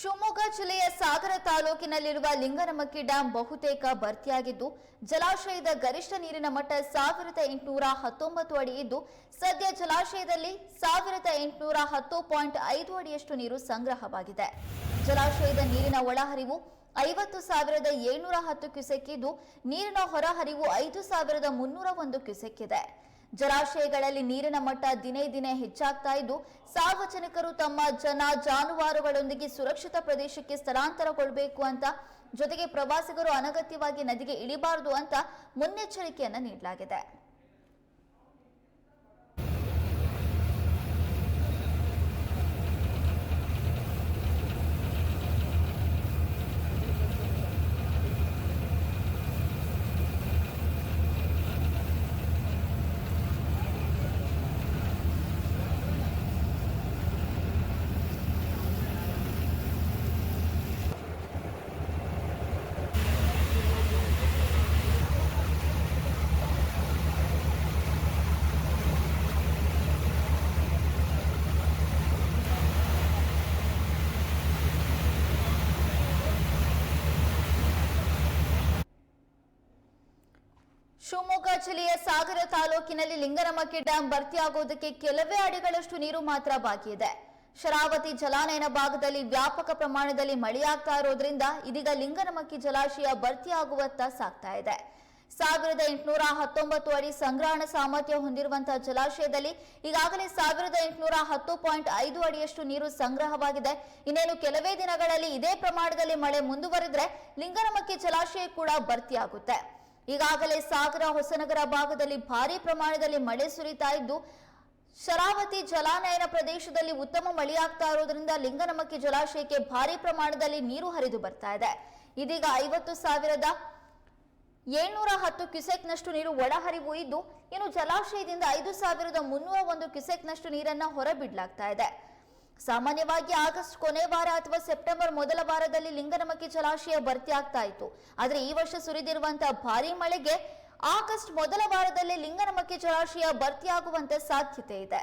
ಶಿವಮೊಗ್ಗ ಜಿಲ್ಲೆಯ ಸಾಗರ ತಾಲೂಕಿನಲ್ಲಿರುವ ಲಿಂಗನಮಕ್ಕಿ ಡ್ಯಾಂ ಬಹುತೇಕ ಭರ್ತಿಯಾಗಿದ್ದು, ಜಲಾಶಯದ ಗರಿಷ್ಠ ನೀರಿನ ಮಟ್ಟ ಸಾವಿರದ ಎಂಟುನೂರ ಹತ್ತೊಂಬತ್ತು ಅಡಿ ಇದ್ದು, ಸದ್ಯ ಜಲಾಶಯದಲ್ಲಿ ಸಾವಿರದ ಎಂಟುನೂರ ಹತ್ತು ಪಾಯಿಂಟ್ ಐದು ಅಡಿಯಷ್ಟು ನೀರು ಸಂಗ್ರಹವಾಗಿದೆ. ಜಲಾಶಯದ ನೀರಿನ ಒಳಹರಿವು ಐವತ್ತು ಸಾವಿರದ ಏಳ್ನೂರ ಹತ್ತು ಕ್ಯೂಸೆಕ್ ಇದ್ದು, ನೀರಿನ ಹೊರಹರಿವು ಐದು ಸಾವಿರದ ಮುನ್ನೂರ ಒಂದು ಕ್ಯೂಸೆಕ್ ಇದೆ. ಜಲಾಶಯಗಳಲ್ಲಿ ನೀರಿನ ಮಟ್ಟ ದಿನೇ ದಿನೇ ಹೆಚ್ಚಾಗ್ತಾ ಇದ್ದು, ಸಾರ್ವಜನಿಕರು ತಮ್ಮ ಜನ ಜಾನುವಾರುಗಳೊಂದಿಗೆ ಸುರಕ್ಷಿತ ಪ್ರದೇಶಕ್ಕೆ ಸ್ಥಳಾಂತರಗೊಳ್ಳಬೇಕು ಅಂತ, ಜೊತೆಗೆ ಪ್ರವಾಸಿಗರು ಅನಗತ್ಯವಾಗಿ ನದಿಗೆ ಇಳಿಬಾರದು ಅಂತ ಮುನ್ನೆಚ್ಚರಿಕೆಯನ್ನ ನೀಡಲಾಗಿದೆ. ಶಿವಮೊಗ್ಗ ಜಿಲ್ಲೆಯ ಸಾಗರ ತಾಲೂಕಿನಲ್ಲಿ ಲಿಂಗನಮಕ್ಕಿ ಡ್ಯಾಂ ಭರ್ತಿಯಾಗುವುದಕ್ಕೆ ಕೆಲವೇ ಅಡಿಗಳಷ್ಟು ನೀರು ಮಾತ್ರ ಬಾಕಿ ಇದೆ. ಶರಾವತಿ ಜಲಾನಯನ ಭಾಗದಲ್ಲಿ ವ್ಯಾಪಕ ಪ್ರಮಾಣದಲ್ಲಿ ಮಳೆಯಾಗ್ತಾ ಇರೋದ್ರಿಂದ ಇದೀಗ ಲಿಂಗನಮಕ್ಕಿ ಜಲಾಶಯ ಭರ್ತಿಯಾಗುವತ್ತ ಸಾಗ್ತಾ ಇದೆ. ಸಾವಿರದ ಎಂಟುನೂರ ಹತ್ತೊಂಬತ್ತು ಅಡಿ ಸಂಗ್ರಹಣ ಸಾಮರ್ಥ್ಯ ಹೊಂದಿರುವಂತಹ ಜಲಾಶಯದಲ್ಲಿ ಈಗಾಗಲೇ ಸಾವಿರದ ಎಂಟುನೂರ ಹತ್ತು ಪಾಯಿಂಟ್ ಐದು ಅಡಿಯಷ್ಟು ನೀರು ಸಂಗ್ರಹವಾಗಿದೆ. ಇನ್ನೇನು ಕೆಲವೇ ದಿನಗಳಲ್ಲಿ ಇದೇ ಪ್ರಮಾಣದಲ್ಲಿ ಮಳೆ ಮುಂದುವರೆದ್ರೆ ಲಿಂಗನಮಕ್ಕಿ ಜಲಾಶಯ ಕೂಡ ಭರ್ತಿಯಾಗುತ್ತೆ. ಈಗಾಗಲೇ ಸಾಗರ ಹೊಸನಗರ ಭಾಗದಲ್ಲಿ ಭಾರಿ ಪ್ರಮಾಣದಲ್ಲಿ ಮಳೆ ಸುರಿತಾ ಇದ್ದು, ಶರಾವತಿ ಜಲಾನಯನ ಪ್ರದೇಶದಲ್ಲಿ ಉತ್ತಮ ಮಳೆಯಾಗ್ತಾ ಇರೋದ್ರಿಂದ ಲಿಂಗನಮಕ್ಕಿ ಜಲಾಶಯಕ್ಕೆ ಭಾರಿ ಪ್ರಮಾಣದಲ್ಲಿ ನೀರು ಹರಿದು ಬರ್ತಾ ಇದೆ. ಇದೀಗ ಐವತ್ತು ಸಾವಿರದ ಏಳ್ನೂರ ಹತ್ತು ಕ್ಯುಸೆಕ್ನಷ್ಟು ನೀರು ಒಳಹರಿವು ಇದ್ದು, ಇನ್ನು ಜಲಾಶಯದಿಂದ ಐದು ಸಾವಿರದ ಮುನ್ನೂರ ಒಂದು ಕ್ಯುಸೆಕ್ನಷ್ಟು ನೀರನ್ನ ಹೊರಬಿಡಲಾಗ್ತಾ ಇದೆ. ಸಾಮಾನ್ಯವಾಗಿ ಆಗಸ್ಟ್ ಕೊನೆ ವಾರ ಅಥವಾ ಸೆಪ್ಟೆಂಬರ್ ಮೊದಲ ವಾರದಲ್ಲಿ ಲಿಂಗನಮಕ್ಕಿ ಜಲಾಶಯ ಭರ್ತಿ ಆಗ್ತಾ ಇತ್ತು. ಆದರೆ ಈ ವರ್ಷ ಸುರಿದಿರುವಂತಹ ಭಾರಿ ಮಳೆಗೆ ಆಗಸ್ಟ್ ಮೊದಲ ವಾರದಲ್ಲಿ ಲಿಂಗನಮಕ್ಕಿ ಜಲಾಶಯ ಭರ್ತಿಯಾಗುವಂತ ಸಾಧ್ಯತೆ ಇದೆ.